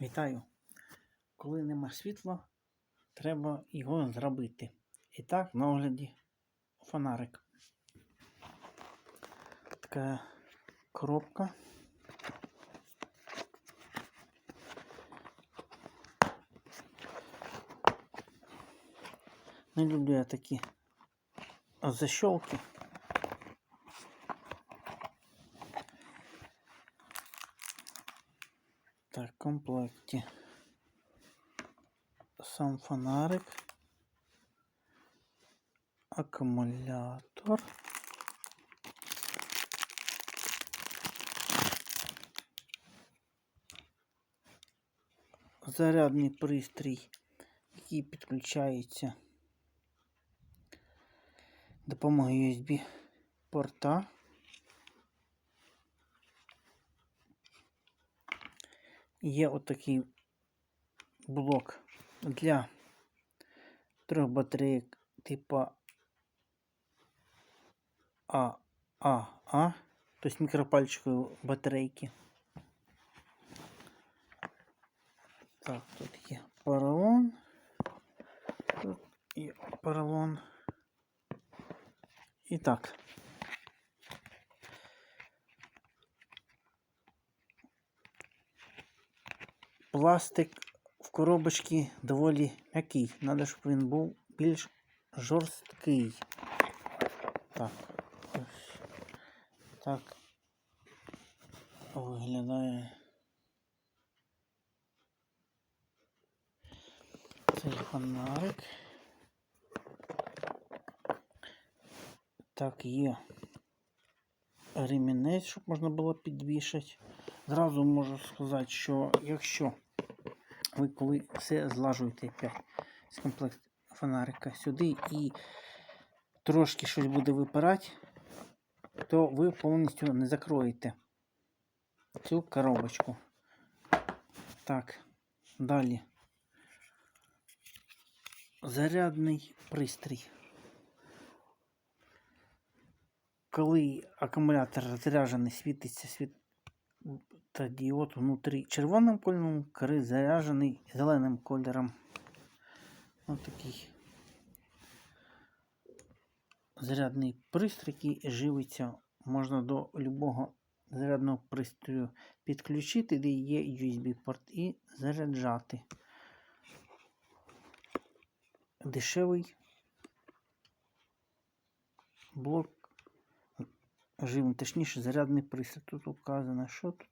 Вітаю. Коли нема світла, треба його зробити. І так, на огляді фонарик. Така коробка. Не люблю я такі защолки. Так, в комплекті сам фонарик, акумулятор. Зарядний пристрій, який підключається допомогою USB порта. Є отакий блок для трьох батарейок типу ААА, тобто мікропальчикові батарейки. Так, тут є поролон. Тут є поролон. І так. Пластик в коробочці доволі м'який. Треба, щоб він був більш жорсткий. Так. Ось. Так. Виглядає. Цей фонарик. Так, є ремінець, щоб можна було підвішати. Зразу можу сказати, що якщо ви коли все злажуєте опять з комплект фонарика сюди і трошки щось буде випирати, то ви повністю не закроєте цю коробочку. Так, далі. Зарядний пристрій. Коли акумулятор заряджений, світиться світ та діод внутрі червоним кольором, коли заряджений зеленим кольором. Ось такий зарядний пристрій, який живиться, можна до любого зарядного пристрою підключити, де є USB-порт, і заряджати. Дешевий блок живим, точніше зарядний пристрій. Тут указано, що тут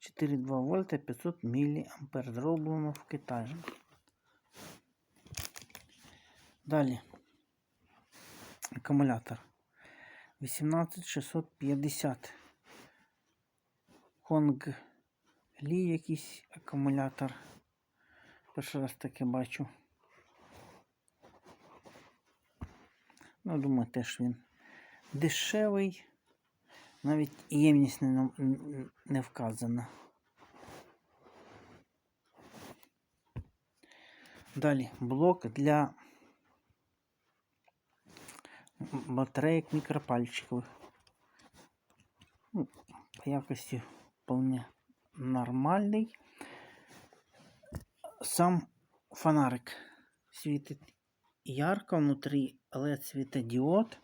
4,2 вольта 500 мА зроблено в Китаї. Далі акумулятор 18650 Хонг Лі якийсь акумулятор. Перший раз таке бачу. Ну, думаю, теж він дешевий. Навіть ємність не, не вказана. Далі блок для м- батареїк мікропальчикових. Ну, по якості вполне нормальний. Сам фонарик світить ярко, внутрі LED світодіод.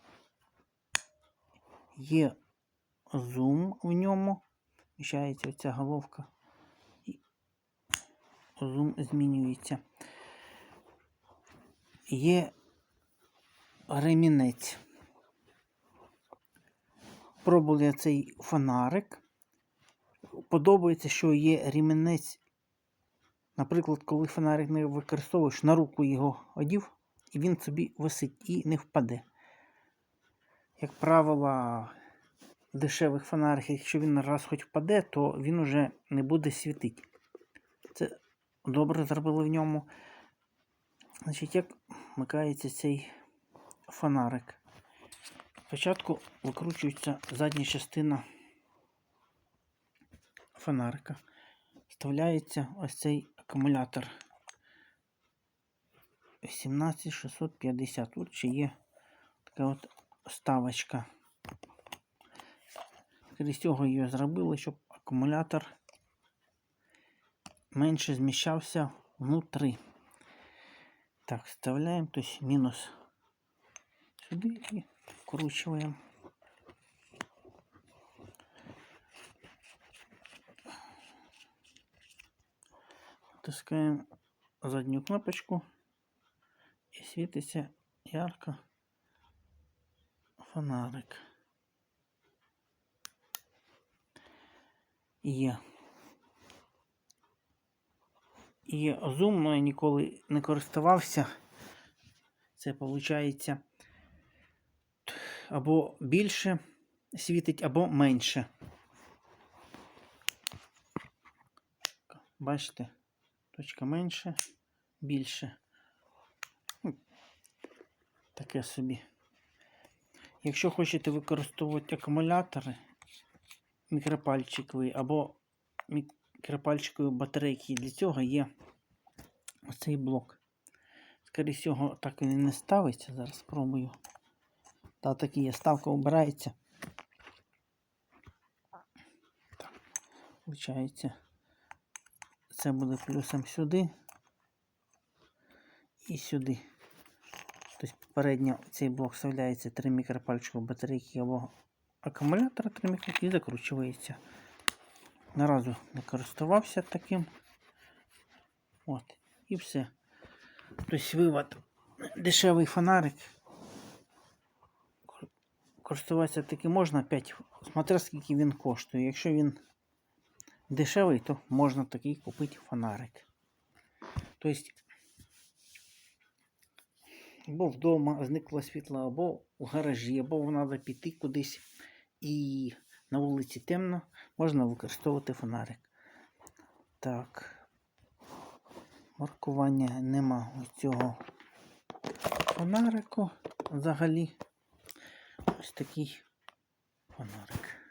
Є зум в ньому. Вміщається оця головка. І зум змінюється. Є ремінець. Пробував я цей фонарик. Подобається, що є ремінець. Наприклад, коли фонарик не використовуєш, на руку його одів, і він собі висить і не впаде. Як правило, дешевих фонариках, якщо він раз хоч впаде, то він уже не буде світити. Це добре зробили в ньому. Значить, як вмикається цей фонарик? Спочатку викручується задня частина фонарика. Вставляється ось цей акумулятор 18650. Тут ще є така от ставочка. Крізь цього її зробили, щоб акумулятор менше зміщався внутри. Так, вставляємо, тобто мінус сюди і вкручуємо. Тискаємо задню кнопочку і світиться ярко фонарик. Є. І зум я ніколи не користувався. Це виходить або більше світить, або менше. Бачите, точка менше, більше. Ну, Таке собі. Якщо хочете використовувати акумулятори мікропальчикові або мікропальчикові батарейки, для цього є оцей блок. Скоріше всього, так він і не ставиться. Зараз спробую. Та такі є, ставка обирається. Так, виходить, це буде плюсом сюди і сюди. Тобто попередньо цей блок вставляється 3 мікропальчикові батарейки або акумулятора 3 і закручується. Наразу не користувався таким. От, і все. Тобто вивод дешевий фонарик. Користуватися таким можна 5, смотря скільки він коштує. Якщо він дешевий, то можна такий купити фонарик. Тобто, або вдома зникло світло, або в гаражі, або треба піти кудись і на вулиці темно, можна використовувати фонарик. Так, маркування нема ось цього фонарику взагалі. Ось такий фонарик.